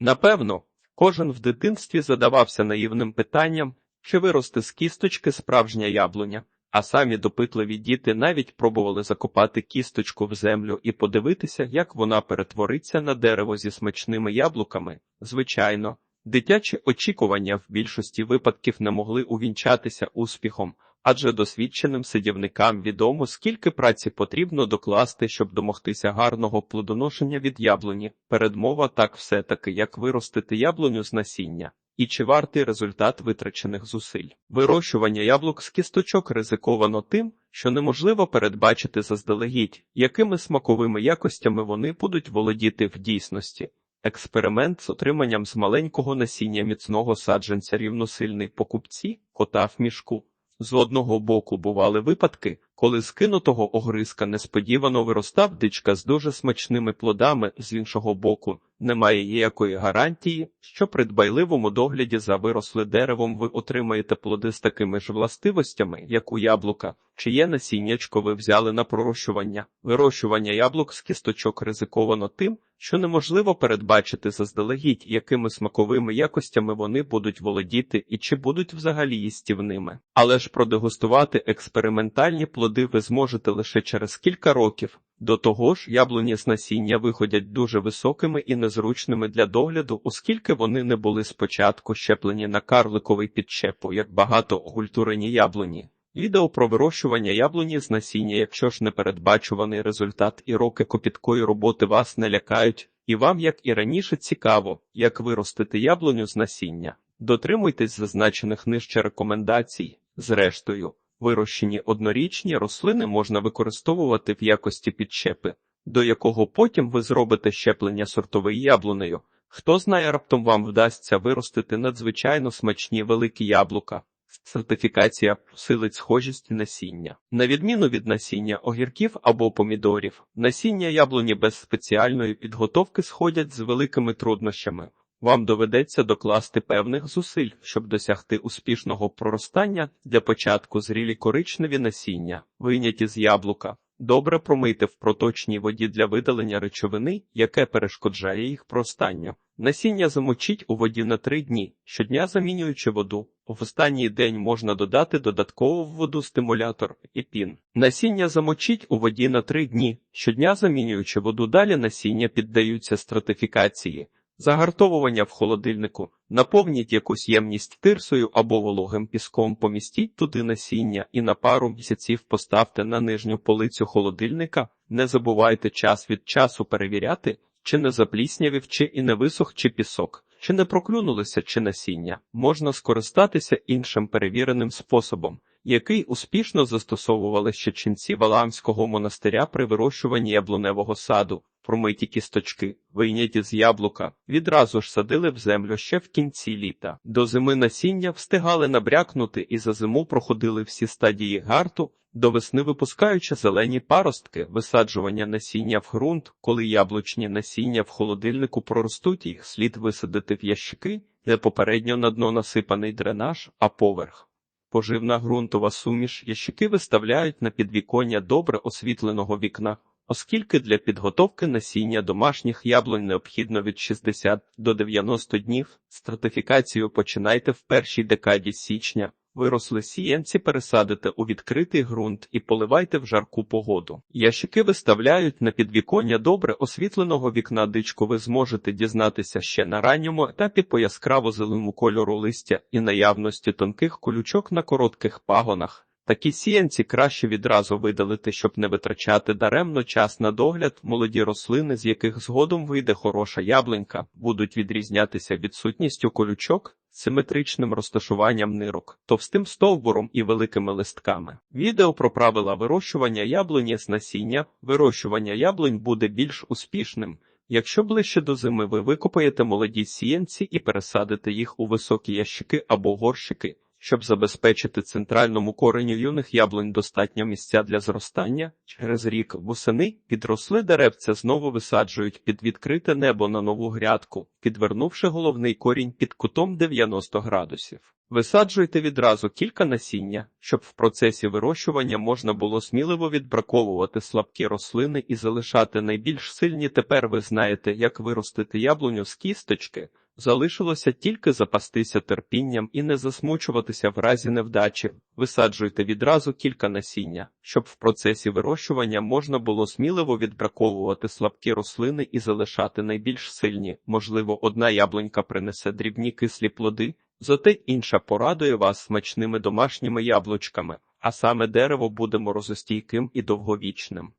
Напевно, кожен в дитинстві задавався наївним питанням, чи виросте з кісточки справжня яблуня, а самі допитливі діти навіть пробували закопати кісточку в землю і подивитися, як вона перетвориться на дерево зі смачними яблуками. Звичайно, дитячі очікування в більшості випадків не могли увінчатися успіхом, адже досвідченим садівникам відомо, скільки праці потрібно докласти, щоб домогтися гарного плодоношення від яблуні. Передмова так все-таки, як виростити яблуню з насіння. І чи вартий результат витрачених зусиль? Вирощування яблук з кісточок ризиковано тим, що неможливо передбачити заздалегідь, якими смаковими якостями вони будуть володіти в дійсності. Експеримент з отриманням з маленького насіння міцного саджанця рівносильний покупці кота в мішку. З одного боку бували випадки, коли з кинутого огризка несподівано виростав дичка з дуже смачними плодами, з іншого боку, немає ніякої гарантії, що при дбайливому догляді за виросле деревом ви отримаєте плоди з такими ж властивостями, як у яблука, чиє насіннячко ви взяли на пророщування. Вирощування яблук з кісточок ризиковано тим, що неможливо передбачити заздалегідь, якими смаковими якостями вони будуть володіти і чи будуть взагалі їстівними. Але ж продегустувати експериментальні плоди ви зможете лише через кілька років. До того ж, яблуні з насіння виходять дуже високими і незручними для догляду, оскільки вони не були спочатку щеплені на карликовий підчепу, як багато багатоокультурені яблуні. Відео про вирощування яблуні з насіння, якщо ж непередбачуваний результат і роки копіткої роботи вас не лякають, і вам, як і раніше, цікаво, як виростити яблуню з насіння. Дотримуйтесь зазначених нижче рекомендацій. Зрештою, вирощені однорічні рослини можна використовувати в якості підщепи, до якого потім ви зробите щеплення сортової яблунею. Хто знає, раптом вам вдасться виростити надзвичайно смачні великі яблука. Сертифікація посилить схожість насіння. На відміну від насіння огірків або помідорів, насіння яблуні без спеціальної підготовки сходять з великими труднощами. Вам доведеться докласти певних зусиль, щоб досягти успішного проростання для початку зрілі коричневі насіння, вийняті з яблука. Добре промийте в проточній воді для видалення речовини, яке перешкоджає їх простанню. Насіння замочіть у воді на три дні, щодня замінюючи воду. В останній день можна додати додатково в воду стимулятор і пін. Насіння замочіть у воді на три дні, щодня замінюючи воду. Далі насіння піддаються стратифікації. Загартовування в холодильнику. Наповніть якусь ємність тирсою або вологим піском, помістіть туди насіння і на пару місяців поставте на нижню полицю холодильника. Не забувайте час від часу перевіряти, чи не запліснявів, чи і не висох, чи пісок, чи не проклюнулися, чи насіння. Можна скористатися іншим перевіреним способом, який успішно застосовували ще ченці Валаамського монастиря при вирощуванні яблуневого саду. Промиті кісточки, вийняті з яблука, відразу ж садили в землю ще в кінці літа. До зими насіння встигали набрякнути і за зиму проходили всі стадії гарту, до весни випускаючи зелені паростки, висаджування насіння в ґрунт, коли яблучні насіння в холодильнику проростуть, їх слід висадити в ящики, де попередньо на дно насипаний дренаж, а поверх. Поживна ґрунтова суміш ящики виставляють на підвіконня добре освітленого вікна. Оскільки для підготовки насіння домашніх яблунь необхідно від 60 до 90 днів, стратифікацію починайте в першій декаді січня. Виросли сіянці пересадите у відкритий ґрунт і поливайте в жарку погоду. Ящики виставляють на підвіконня добре освітленого вікна дичку. Ви зможете дізнатися ще на ранньому етапі по яскраво зеленому кольору листя і наявності тонких колючок на коротких пагонах. Такі сіянці краще відразу видалити, щоб не витрачати даремно час на догляд. Молоді рослини, з яких згодом вийде хороша яблунька, будуть відрізнятися відсутністю колючок, симетричним розташуванням нирок, товстим стовбуром і великими листками. Відео про правила вирощування яблуні з насіння. Вирощування яблунь буде більш успішним. Якщо ближче до зими ви викопаєте молоді сіянці і пересадите їх у високі ящики або горщики. Щоб забезпечити центральному кореню юних яблунь достатньо місця для зростання, через рік восени підросли деревця знову висаджують під відкрите небо на нову грядку, підвернувши головний корінь під кутом 90 градусів. Висаджуйте відразу кілька насіння, щоб в процесі вирощування можна було сміливо відбраковувати слабкі рослини і залишати найбільш сильні. Тепер ви знаєте, як виростити яблуню з кісточки. Залишилося тільки запастися терпінням і не засмучуватися в разі невдачі. Висаджуйте відразу кілька насіння, щоб в процесі вирощування можна було сміливо відбраковувати слабкі рослини і залишати найбільш сильні. Можливо, одна яблунька принесе дрібні кислі плоди, зате інша порадує вас смачними домашніми яблучками, а саме дерево буде морозостійким і довговічним.